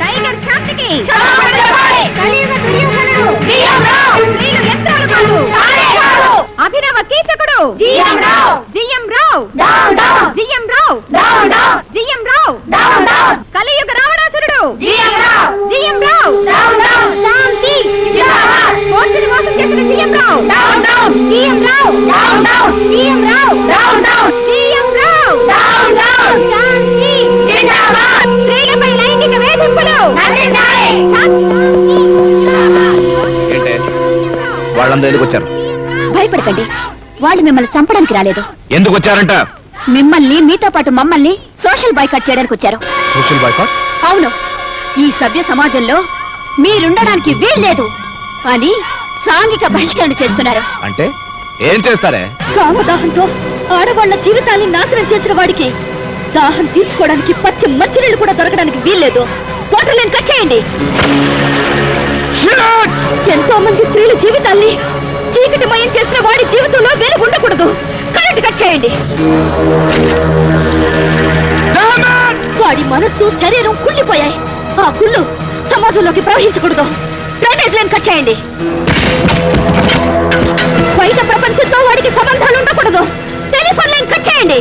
Tiger శాంతికి అభినవ కీచకుడు! GM Rao! GM Rao! GM Rao! కలియుగ రావణాసురుడు! జిఎం రావ్! శాంతి కోర్టుని మోసం చేసిన GM Rao! GM Rao! GM Rao! GM Rao ఎందుకు వచ్చారు? భయపడకండి. వాళ్ళు మిమ్మల్ని చంపడానికి రాలేదు. ఎందుకు వచ్చారంట? మిమ్మల్ని మీతో పాటు మమ్మల్ని సోషల్ బాయ్కాట్ చేయడానికి వచ్చారు. Social boycott? అవును. ఈ సభ్య సమాజంలో మీరుండడానికి వీల్లేదు అని సాంఘిక బహిష్కరణ చేస్తున్నారు. అంటే ఏం చేస్తారే? కామదాహంతో ఆడవాళ్ళ జీవితాన్ని నాశనం చేసిన వాడికి దాహం తీర్చుకోవడానికి పచ్చి మంచినీళ్ళు కూడా దొరకడానికి వీల్లేదు. పోటర్లను కట్ చేయండి. ఎంతో మంది స్త్రీల జీవితాల్ని చీకటిమయం చేసిన వాడి జీవితంలో వెలుగు ఉండకూడదు. కరెంట్ కట్ చేయండి. వాడి మనస్సు శరీరం కుళ్ళిపోయాయి. ఆ కుళ్ళు సమాజంలోకి ప్రవహించకూడదు. డ్రైనేజ్ లైన్ కట్ చేయండి. బయట ప్రపంచంతో వాడికి సంబంధాలు ఉండకూడదు. టెలిఫోన్ లైన్ కట్ చేయండి.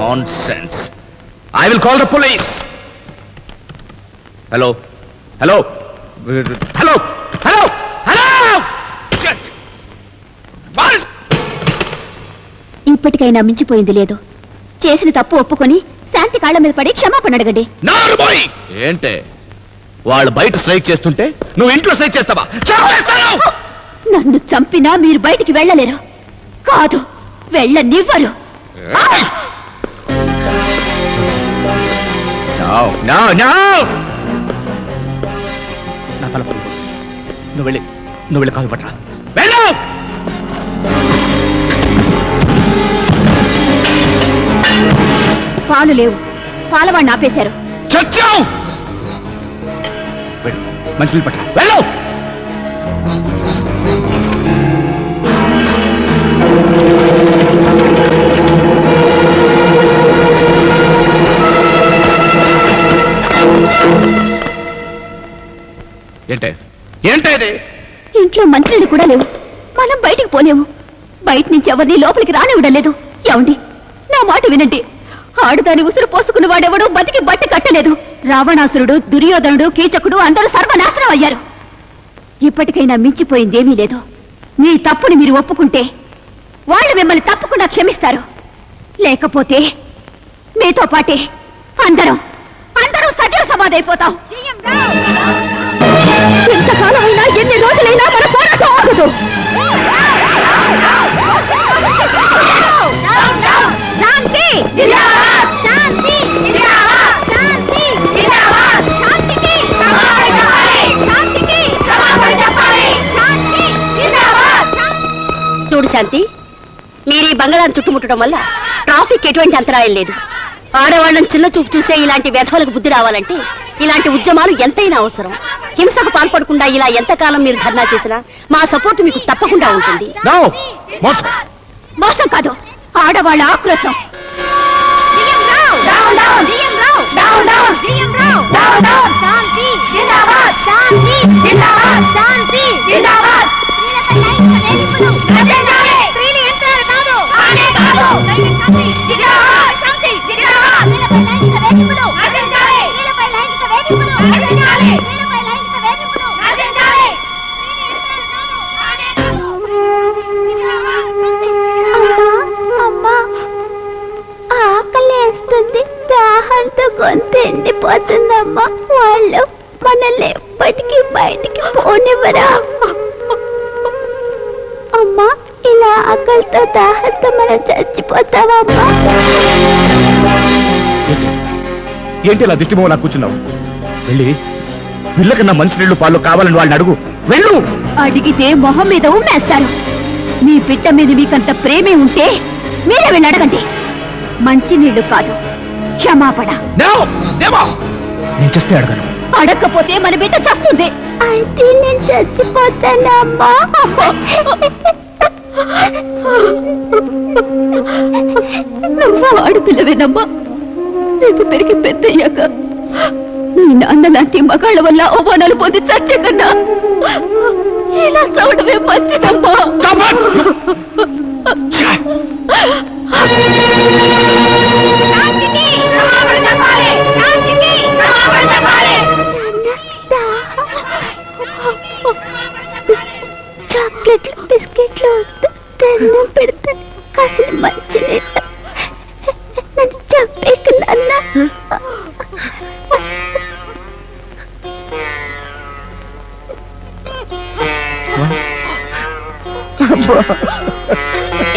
Nonsense I will call the police hello hello hello! Hello! Hello! ఇప్పటికైనా మించిపోయింది లేదు. చేసిన తప్పు ఒప్పుకొని శాంతి కాళ్ళ మీద పడి క్షమాపణ అడగండి. ఏంటే? వాళ్ళు బయట స్ట్రైక్ చేస్తుంటే నువ్వు ఇంట్లో స్ట్రైక్ చేస్తావా! నన్ను చంపినా మీరు బయటికి వెళ్ళలేరు. కాదు వెళ్ళనివ్వరు! No, no, no! నా తల పరుగు. నువ్వు వెళ్ళి నువ్వు వెళ్ళి కాలు పట్టరా. వెళ్ళు! పాలు లేవు. పాలవాడిని ఆపేశారు. చచ్చావు! మంచి పట్టరా. వెళ్ళు! ఏంటే? ఏంటే ఇది? ఇంట్లో మంత్రులు కూడా లేవు. మనం బయటికి పోలేము. బయట నుంచి ఎవరిని లోపలికి రానివ్వడం లేదు. ఏమండి? నా మాట వినండి. ఆడుదాని ఉసురు పోసుకున్న వాడెవడో బతికి బట్ట కట్టలేదు. రావణాసురుడు దుర్యోధనుడు కీచకుడు అందరూ సర్వనాశనం అయ్యారు. ఇప్పటికైనా మించిపోయిందేమీ లేదు. మీ తప్పుని మీరు ఒప్పుకుంటే వాళ్ళు మిమ్మల్ని తప్పకుండా క్షమిస్తారు. లేకపోతే మీతో పాటే అందరం అందరూ సజీవ సమాధైపోతాం ఎంతకాలమైనా ఎన్ని రోజులైనా మన పోరాటం ఆగదు. చూడు శాంతి మీరు ఈ బంగాళాన్ని చుట్టుముట్టడం వల్ల ట్రాఫిక్ ఎటువంటి అంతరాయం లేదు. ఆడవాళ్ళని చిన్న చూపు చూసే ఇలాంటి వ్యధవులకు బుద్ధి రావాలంటే ఇలాంటి ఉద్యమాలు ఎంతైనా అవసరం. హింసకు పాల్పడకుండా ఇలా ఎంతకాలం మీరు ధర్నా చేసినా మా సపోర్ట్ మీకు తప్పకుండా ఉంటుంది. నో మోసం! కాదు. ఆడవాళ్ళ ఆక్రోశం. అమ్మా గొంతు ఎండిపోతుందమ్మా వాళ్ళు మనల్ని ఎప్పటికీ బయటికి పోనివ్వరా. అమ్మా ఇలా ఆకలితో దాహంతో మనం చచ్చిపోతావమ్మా. ఏంటి ఇలా దిష్టి మొహం కూర్చున్నావు? వెళ్ళి పిల్లకన్నా మంచినీళ్ళు పాలు కావాలని వాళ్ళని అడుగు. వెళ్ళు! అడిగితే మొహం మీద ఉమ్మేస్తారు. మీ బిడ్డ మీద మీకంత ప్రేమే ఉంటే మీరే వెళ్ళి అడగండి. మంచినీళ్ళు కాదు క్షమాపణ! నేను చేస్తే అడగను. అడగకపోతే మన బిడ్డ చస్తుంది. అయితే నేను చచ్చిపోతానమ్మా నువ్వు ఆడపిల్లవేనమ్మా. రేపు పెరిగి పెద్దయ్యాక నీ నాన్న లాంటి మగాళ్ళ వల్ల అవమానాలు పొంది చచ్చే కన్నా ఇలా చవడమే మంచిదమ్మా.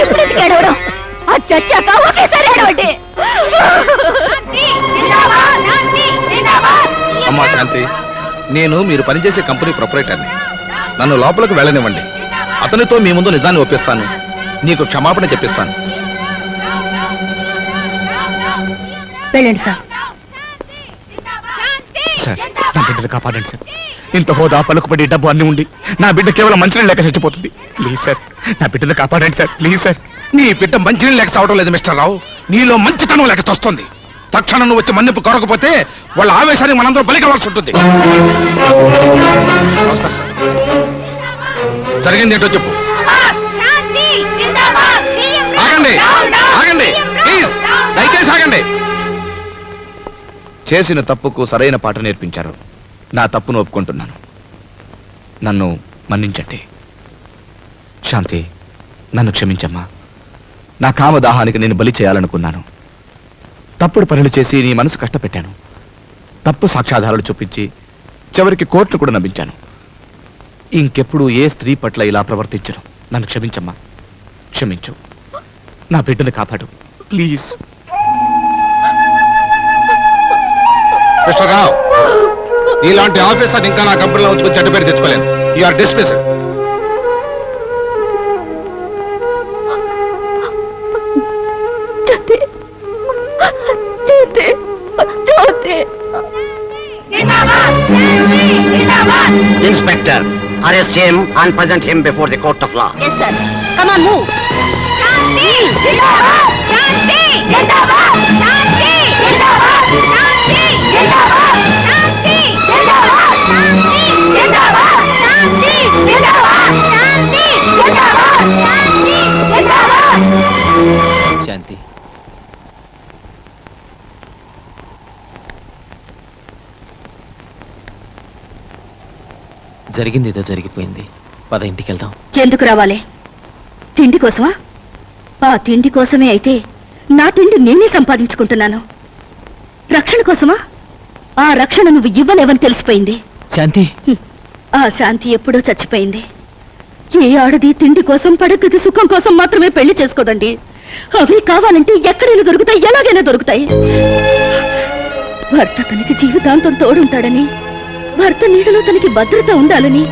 ఇప్పుడు ఎందుకు ఏడవడం? ఆ చచ్చాక ఒకేసారి ఏడవండి. అమ్మా శాంతి నేను మీరు పనిచేసే కంపెనీ ప్రొపరేటర్ని. నన్ను లోపలికి వెళ్ళనివ్వండి. అతనితో మీ ముందు నిజాన్ని ఒప్పిస్తాను. నీకు క్షమాపణ చెప్పిస్తాను. వెళ్ళండి సార్. సార్ నా బిడ్డను కాపాడండి సార్. ఇంత హోదా పలుకుబడి డబ్బు అన్ని ఉండి నా బిడ్డ కేవలం మంచినీళ్ళు లేక చచ్చిపోతుంది. Please sir. నా బిడ్డను కాపాడండి సార్. Please sir. నీ బిడ్డ మంచినీళ్ళు లేక చావడం లేదు మిస్టర్ రావు. నీలో మంచితనం లేక తొస్తుంది తక్షణం నువ్వు వచ్చి మన్నింపు కోరకపోతే వాళ్ళ ఆవేశానికి మనందరం బలి కావాల్సి ఉంటుంది. నమస్కారం సార్. జరిగింది ఏంటో చెప్పు. ఆగండి. ఆగండి. ప్లీజ్. దయచేసి ఆగండి. చేసిన తప్పుకు సరైన పాట నేర్పించారు. నా తప్పును ఒప్పుకుంటున్నాను. నన్ను మన్నించండి. శాంతి. నన్ను క్షమించమ్మా. నా కామదాహానికి నేను బలి చేయాలనుకున్నాను. తప్పుడు పనులు చేసి నీ మనసు కష్టపెట్టాను. తప్పు సాక్ష్యాధారాలు చూపించి చివరికి కోర్టును కూడా నమ్మించాను. ఇంకెప్పుడు ఏ స్త్రీ పట్ల ఇలా ప్రవర్తించను. నన్ను క్షమించమ్మా. క్షమించు. నా బిడ్డను కాపాడు. ప్లీజ్. ఇలాంటి ఆఫీసర్ ఇంకా నా కంపెనీలో ఉంచుకుని చెడ్డ పేరు తెచ్చుకోలేను. You are dismissed Jyoti Jyoti Inspector, arrest him and present him before the court of law. Yes sir come on move Shanti జరిగింది ఏదో జరిగిపోయింది. పద ఇంటికి వెళ్దాం ఎందుకు రావాలి? తిండి కోసమా? ఆ తిండి కోసమే అయితే నా తిండి నేనే సంపాదించుకుంటున్నాను. రక్షణ కోసమా? ఆ రక్షణ నువ్వు ఇవ్వలేవని తెలిసిపోయింది. శాంతి. ఆ శాంతి ఎప్పుడో చచ్చిపోయింది. ఏ ఆడది తిండి కోసం పడగది సుఖం కోసం మాత్రమే పెళ్ళి చేసుకోదండి. అవి కావాలంటే ఎక్కడైనా దొరుకుతాయి ఎలాగైనా దొరుకుతాయి. భర్త తనకి జీవితాంతం తోడుంటాడని భర్త నీడలో తనకి భద్రత ఉండాలని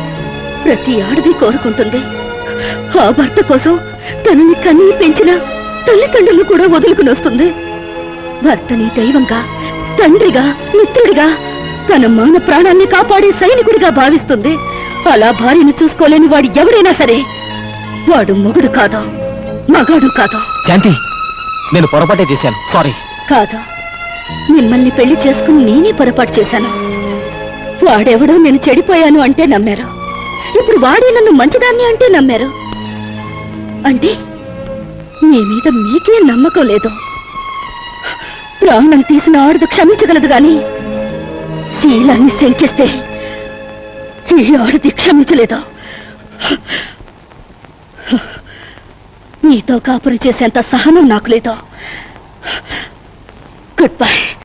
ప్రతి ఆడది కోరుకుంటుంది. ఆ భర్త కోసం తనని కనీ పెంచిన తల్లిదండ్రులు కూడా వదులుకుని వస్తుంది. భర్తని దైవంగా తండ్రిగా మిత్రుడిగా తన మాన ప్రాణాన్ని కాపాడే సైనికుడిగా భావిస్తుంది. అలా భార్యను చూసుకోలేని వాడు ఎవడైనా సరే వాడు మొగుడు కాదు మగాడు కాదు. శాంతి నేను పొరపాటే చేశాను. సారీ కాదు. మిమ్మల్ని పెళ్ళి చేసుకుని నేనే పొరపాటు చేశాను. వాడెవడో నేను చెడిపోయాను అంటే నమ్మారు. ఇప్పుడు వాడే నన్ను మంచిదాన్ని అంటే నమ్మారు. అంటే మీ మీద మీకే నమ్మకం లేదు. ప్రాణం తీసిన ఆడదు క్షమించగలదు గాని శీలాన్ని శంకిస్తే ఈ ఆడది క్షమించలేదు. నీతో కాపురం చేసేంత సహనం నాకు లేదు. Good bye